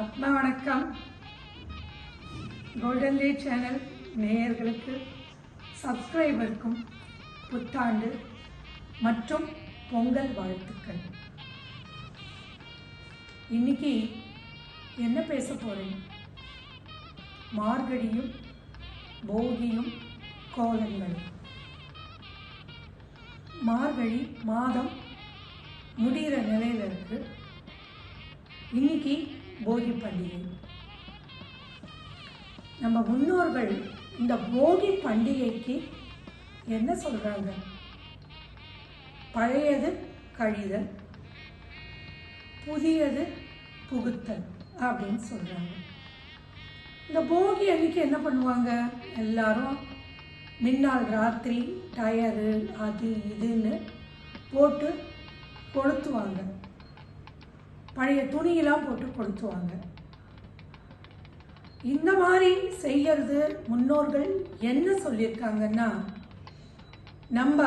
ஆத்மா வணக்கம். கோல்டன் லே சேனல் நேயர்களுக்கு சப்ஸ்கிரைபருக்கும் புத்தாண்டு மற்றும் பொங்கல் வாழ்த்துக்கள். இன்னைக்கு என்ன பேச போகிறேன் மார்கழியும் போகியும் கோலங்களும் மார்கழி மாதம் முடிகிற நிலையில் இருக்கு. இன்னைக்கு போகி பண்டிகை நம்ம முன்னோர்கள் இந்த போகி பண்டிகைக்கு என்ன சொல்றாங்க? பழையது கழிதல் புதியது புகுத்தல் அப்படின்னு சொல்றாங்க. இந்த போகி அன்னைக்கு என்ன பண்ணுவாங்க? எல்லாரும் முன்னாள் ராத்திரி டயரு அது இதுன்னு போட்டு கொளுத்துவாங்க. பழைய துணியெல்லாம் போட்டு கொளுத்துவாங்க இந்த மாதிரி செய்யறது முன்னோர்கள் என்ன சொல்லியிருக்காங்கன்னா நம்ம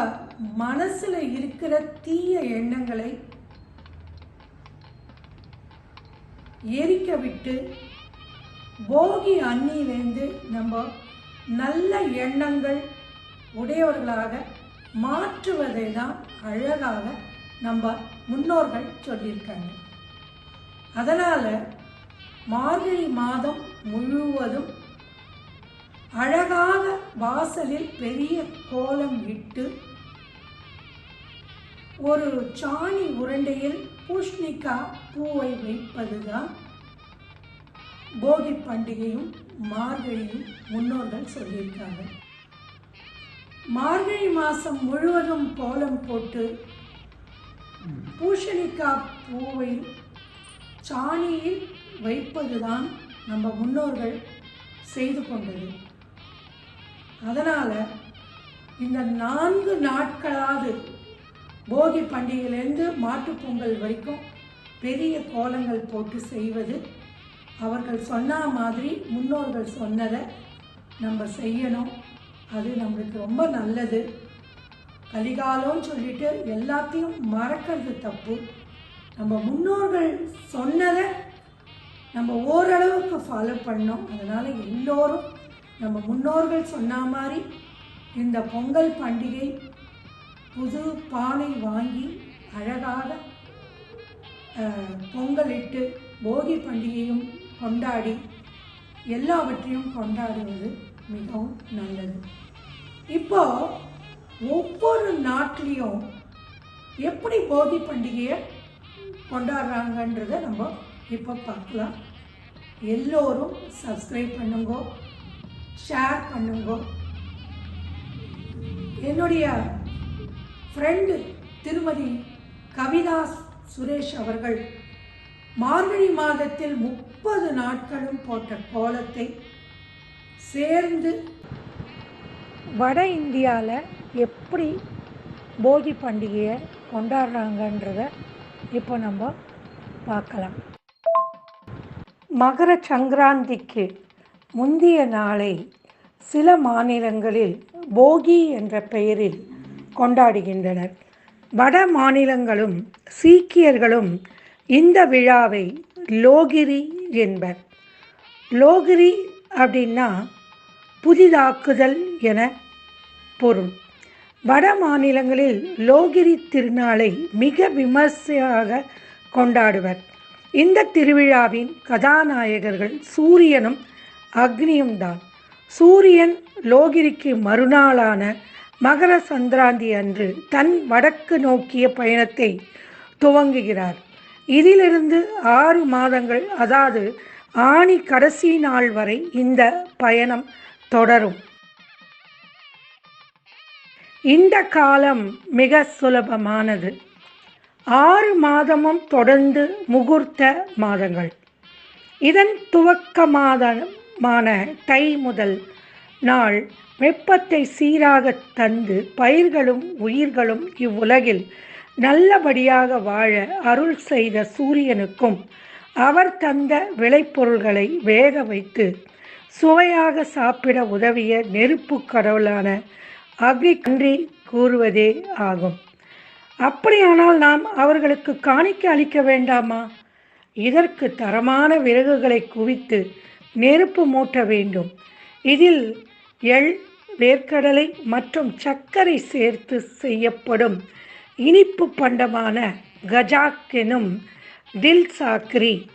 மனசுல இருக்கிற தீய எண்ணங்களை எரிக்க விட்டு போகி அன்னியிலேருந்து நம்ம நல்ல எண்ணங்கள் உடையவர்களாக மாற்றுவதை தான் அழகாக நம்ம முன்னோர்கள் சொல்லியிருக்காங்க. அதனால் மார்கழி மாதம் முழுவதும் அழகாக வாசலில் பெரிய கோலம் இட்டு ஒரு சாணி உருண்டையில் பூஷ்ணிக்கா பூவை வைப்பதுதான் போகி பண்டிகையும் மார்கழியும் முன்னோர்கள் சொல்லியிருக்காங்க. மார்கழி மாதம் முழுவதும் கோலம் போட்டு பூஷணிக்காய் பூவை சாணியில் வைப்பதுதான் நம்ம முன்னோர்கள் செய்து கொண்டது. அதனால் இந்த நான்கு நாட்களாவது போகி பண்டிகையிலேருந்து மாட்டுப்பொங்கல் வரைக்கும் பெரிய கோலங்கள் போட்டு செய்வது அவர்கள் சொன்ன மாதிரி முன்னோர்கள் சொன்னதை நம்ம செய்யணும். அது நம்மளுக்கு ரொம்ப நல்லது. கலிகாலம்னு சொல்லிட்டு எல்லாத்தையும் மறக்கிறது தப்பு. நம்ம முன்னோர்கள் சொன்னதை நம்ம ஓரளவுக்கு ஃபாலோ பண்ணோம். அதனால் எல்லோரும் நம்ம முன்னோர்கள் சொன்ன மாதிரி இந்த பொங்கல் பண்டிகை புது பானை வாங்கி அழகாக பொங்கலிட்டு போகி பண்டிகையும் கொண்டாடி எல்லாவற்றையும் கொண்டாடுவது மிகவும் நல்லது. இப்போ ஒவ்வொரு நாட்டிலையும் எப்படி போகி பண்டிகையை கொண்டாடுறாங்கன்றதை நம்ம இப்போ பார்க்கலாம். எல்லோரும் சப்ஸ்கிரைப் பண்ணுங்க ஷேர் பண்ணுங்க. என்னுடைய ஃப்ரெண்டு திருமதி கவிதா சுரேஷ் அவர்கள் மார்கழி மாதத்தில் முப்பது நாட்களும் போட்ட கோலத்தை சேர்ந்து வட இந்தியாவில் எப்படி போகி பண்டிகையை கொண்டாடுறாங்கன்றத இப்போ நம்ம பார்க்கலாம். மகர சங்கராந்திக்கு முந்திய நாளை சில மாநிலங்களில் போகி என்ற பெயரில் கொண்டாடுகின்றனர். வட மாநிலங்களும் சீக்கியர்களும் இந்த விழாவை லோகிரி என்பர். லோகிரி அப்படின்னா புதிதாக்குதல் என பொருள். வட மாநிலங்களில் லோகிரி திருநாளை மிக விமர்சையாக கொண்டாடுவர். இந்த திருவிழாவின் கதாநாயகர்கள் சூரியனும் அக்னியும் தான். சூரியன் லோகிரிக்கு மறுநாளான மகர சந்திராந்தி அன்று தன் வடக்கு நோக்கிய பயணத்தை துவங்குகிறார். இதிலிருந்து ஆறு மாதங்கள் அதாவது ஆணி கடைசி நாள் வரை இந்த பயணம் தொடரும். இந்த காலம் மிக சுலபமானது. ஆறு மாதமும் தொடர்ந்து முகூர்த்த மாதங்கள். இதன் துவக்க மாதமான தை முதல் நாள் வெப்பத்தை சீராக தந்து பயிர்களும் உயிர்களும் இவ்வுலகில் நல்லபடியாக வாழ அருள் செய்த சூரியனுக்கும் அவர் தந்த விளைபொருள்களை வேக வைத்து சுவையாக சாப்பிட உதவிய நெருப்பு கடவுளான அக்னி கன்றி கூறுவதே ஆகும். அப்படியானால் நாம் அவர்களுக்கு காணிக்க அளிக்க வேண்டாமா? இதற்கு தரமான விறகுகளை குவித்து நெருப்பு மூட்ட வேண்டும். இதில் எள் வேர்க்கடலை மற்றும் சர்க்கரை சேர்த்து செய்யப்படும் இனிப்பு பண்டமான கஜாக் எனும் தில் சாக்ரி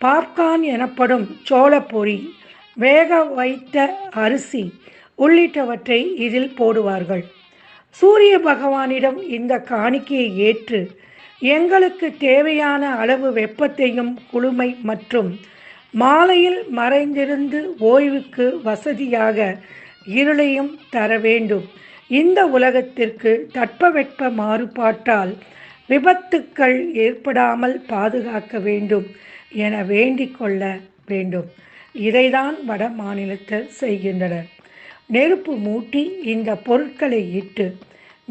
பாப்கார்ன் எனப்படும் சோளப்பொரி வேக வைத்த அரிசி உள்ளிட்டவற்றை இதில் போடுவார்கள். சூரிய பகவானிடம் இந்த காணிக்கையை ஏற்று எங்களுக்கு தேவையான அளவு வெப்பத்தையும் குளுமை மற்றும் மாலையில் மறைந்திருந்து ஓய்வுக்கு வசதியாக இருளையும் தர வேண்டும். இந்த உலகத்திற்கு தட்பவெட்ப மாறுபாட்டால் விபத்துக்கள் ஏற்படாமல் பாதுகாக்க வேண்டும் என வேண்டிக் கொள்ள வேண்டும். இதைதான் வட மாநிலத்தில் செய்கின்றனர். நெருப்பு மூட்டி இந்த பொருட்களை இட்டு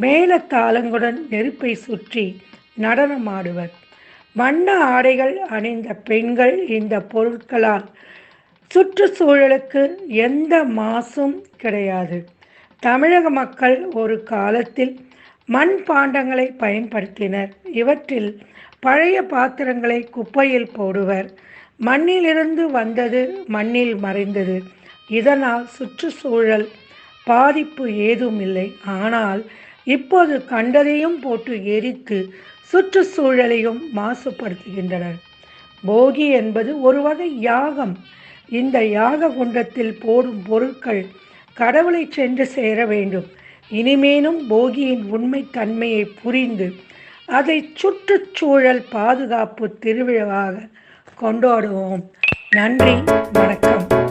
மேலத்தாளங்களுடன் நெருப்பை சுற்றி நடனமாடுவர். வண்ண ஆடைகள் அணிந்த பெண்கள் இந்த பொருட்களால் சுற்றுச்சூழலுக்கு எந்த மாசும் கிடையாது. தமிழக மக்கள் ஒரு காலத்தில் மண் பாண்டங்களை பயன்படுத்தினர். இவற்றில் பழைய பாத்திரங்களை குப்பையில் போடுவர். மண்ணிலிருந்து வந்தது மண்ணில் மறைந்தது. இதனால் சுற்றுச்சூழல் பாதிப்பு ஏதும் இல்லை ஆனால் இப்போது கண்டதையும் போட்டு எரித்து சுற்றுச்சூழலையும் மாசுபடுத்துகின்றனர். போகி என்பது ஒரு வகை யாகம். இந்த யாக குண்டத்தில் போடும் பொருட்கள் கடவுளை சென்று சேர வேண்டும். இனிமேனும் போகியின் உண்மை தன்மையை புரிந்து அதை சுற்றுச்சூழல் பாதுகாப்பு திருவிழாவாக கொண்டாடுவோம். நன்றி வணக்கம்.